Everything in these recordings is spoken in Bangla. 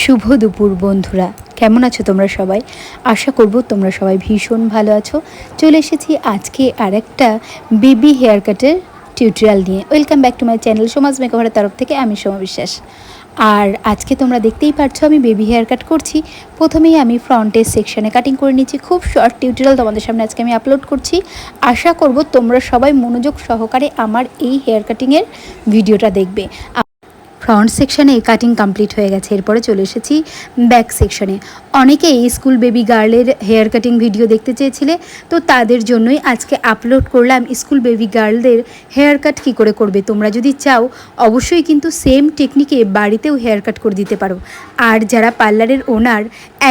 শুভ দুপুর বন্ধুরা। কেমন আছো তোমরা সবাই? আশা করব তোমরা সবাই ভীষণ ভালো আছো। চলে এসেছি আজকে আর একটা বেবি হেয়ার কাটের টিউটোরিয়াল নিয়ে। Welcome back to my channel Samaj মেকওভারের তরফ থেকে, আমি সোমা বিশ্বাস। আর আজকে তোমরা দেখতেই পারছ, আমি বেবি হেয়ার কাট করছি। প্রথমেই আমি ফ্রন্টের সেকশানে কাটিং করে নিচ্ছি। খুব শর্ট টিউটোরিয়াল তোমাদের সামনে আজকে আমি আপলোড করছি। আশা করব তোমরা সবাই মনোযোগ সহকারে আমার এই হেয়ার কাটিংয়ের ভিডিওটা দেখবে। ফ্রন্ট সেকশানে কাটিং কমপ্লিট হয়ে গেছে। এরপরে চলে এসেছি ব্যাক সেকশনে অনেকেই স্কুল বেবি গার্লের হেয়ার কাটিং ভিডিও দেখতে চেয়েছিলে, তো তাদের জন্যই আজকে আপলোড করলাম স্কুল বেবি গার্লদের হেয়ার কাট কী করে করবে? তোমরা যদি চাও, অবশ্যই কিন্তু সেম টেকনিকে বাড়িতেও হেয়ার কাট করে দিতে পারো। আর যারা পার্লারের ওনার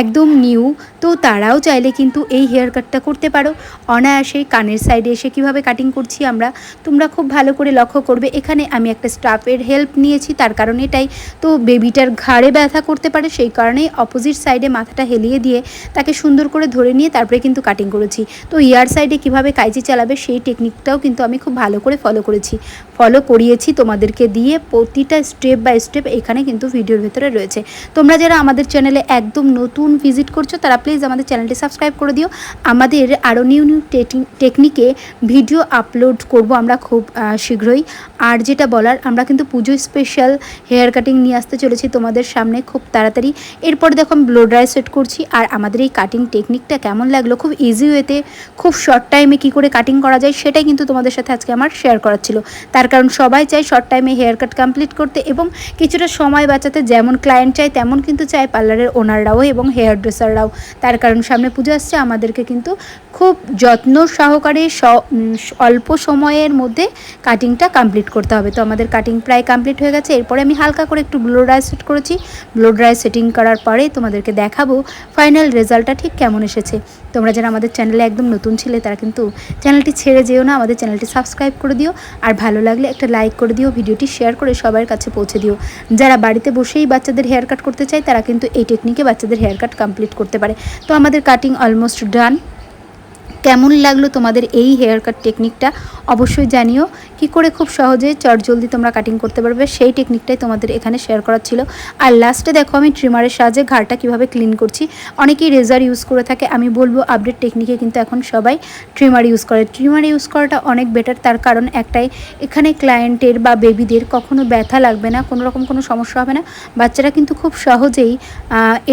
একদম নিউ তো তারাও চাইলে কিন্তু এই হেয়ার কাটটা করতে পারো। অনায়াসে কানের সাইডে এসে কীভাবে কাটিং করছি আমরা, তোমরা খুব ভালো করে লক্ষ্য করবে। এখানে আমি একটা স্টাফের হেল্প নিয়েছি, তার এটাই। তো বেবিটার ঘাড়ে ব্যথা করতে পারে, সেই কারণেই অপোজিট সাইডে মাথাটা হেলিয়ে দিয়ে তাকে সুন্দর করে ধরে নিয়ে তারপরে কিন্তু কাটিং করেছি। তো ইয়ার সাইডে কীভাবে কাইচি চালাবে সেই টেকনিকটাও কিন্তু আমি খুব ভালো করে ফলো করেছি। ফলো করিয়েছি তোমাদেরকে দিয়ে প্রতিটা স্টেপ বাই স্টেপ এখানে কিন্তু ভিডিওর ভেতরে রয়েছে। তোমরা যারা আমাদের চ্যানেলে একদম নতুন ভিজিট করছ, তারা প্লিজ আমাদের চ্যানেলটি সাবস্ক্রাইব করে দিও। আমাদের আরও নিউ নিউ টেকনিকে ভিডিও আপলোড করব আমরা খুব শীঘ্রই। আর যেটা বলার, আমরা কিন্তু পুজো স্পেশাল হেয়ার কাটিং নিয়ে আসতে চলেছি তোমাদের সামনে খুব তাড়াতাড়ি। এরপর দেখো আমি ব্লো ড্রাই সেট করছি আর আমাদের এই কাটিং টেকনিকটা কেমন লাগল, খুব ইজি ওয়েতে খুব শর্ট টাইমে কী করে কাটিং করা যায় সেটাই কিন্তু তোমাদের সাথে আজকে আমার শেয়ার করার ছিল। তার কারণ সবাই চায় শর্ট টাইমে হেয়ার কাট কমপ্লিট করতে এবং কিছুটা সময় বাঁচাতে, যেমন ক্লায়েন্ট চায় তেমন কিন্তু চায় পার্লারের ওনাররাও এবং হেয়ার ড্রেসাররাও তার কারণ সামনে পুজো আসছে, আমাদেরকে কিন্তু খুব যত্ন সহকারে অল্প সময়ের মধ্যে কাটিংটা কমপ্লিট করতে হবে। তো আমাদের কাটিং প্রায় কমপ্লিট হয়ে গেছে। এরপরে আমি হালকা করে একটু ব্লো ড্রাই সেট করেছি। ব্লো ড্রাই সেটিং করার পরে তোমাদেরকে দেখাবো ফাইনাল রেজাল্টটা ঠিক কেমন এসেছে। তোমরা যারা আমাদের চ্যানেলে একদম নতুন ছিলে, তারা কিন্তু চ্যানেলটি ছেড়ে যেও না, আমাদের চ্যানেলটি সাবস্ক্রাইব করে দিও। আর ভালো লাগলে একটা লাইক করে দিও, ভিডিওটি শেয়ার করে সবার কাছে পৌঁছে দিও। যারা বাড়িতে বসেই বাচ্চাদের হেয়ার কাট করতে চায়, তারা কিন্তু এই টেকনিকে বাচ্চাদের হেয়ার কাট কমপ্লিট করতে পারে। তো আমাদের কাটিং অলমোস্ট ডান কেমন লাগল তোমাদের এই হেয়ার কাট টেকনিকটা অবশ্যই জানিও। কি করে খুব সহজে চটজলদি তোমরা কাটিং করতে পারবে, সেই টেকনিকটাই তোমাদের এখানে শেয়ার করার ছিল। আর লাস্টে দেখো আমি ট্রিমারের সাহায্যে ঘাড়টা কীভাবে ক্লিন করছি। অনেকেই রেজার ইউজ করে থাকে, আমি বলব আপডেট টেকনিকে কিন্তু এখন সবাই ট্রিমার ইউজ করে। ট্রিমার ইউজ করাটা অনেক বেটার তার কারণ একটাই, এখানে ক্লায়েন্টের বা বেবিদের কখনো ব্যথা লাগবে না, কোনো রকম কোনো সমস্যা হবে না। বাচ্চারা কিন্তু খুব সহজেই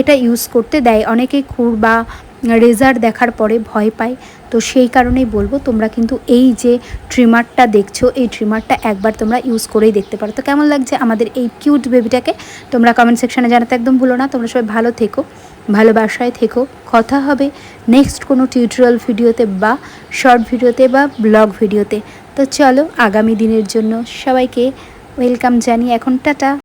এটা ইউজ করতে দেয়। অনেকেই খুর বা রেজার দেখার পরে ভয় পায়। তো সেই কারণেই বলব, তোমরা কিন্তু এই যে ট্রিমারটা দেখছ, এই ট্রিমারটা একবার তোমরা ইউজ করেই দেখতে পারো। তো কেমন লাগছে আমাদের এই কিউট বেবিটাকে তোমরা কমেন্ট সেকশানে জানাতে একদম ভুলো না। তোমরা সবাই ভালো থেকো, ভালোবাসায় থেকো। কথা হবে নেক্সট কোনো টিউটোরিয়াল ভিডিওতে বা শর্ট ভিডিওতে বা ব্লগ ভিডিওতে তো চলো, আগামী দিনের জন্য সবাইকে ওয়েলকাম জানি এখন টাটা।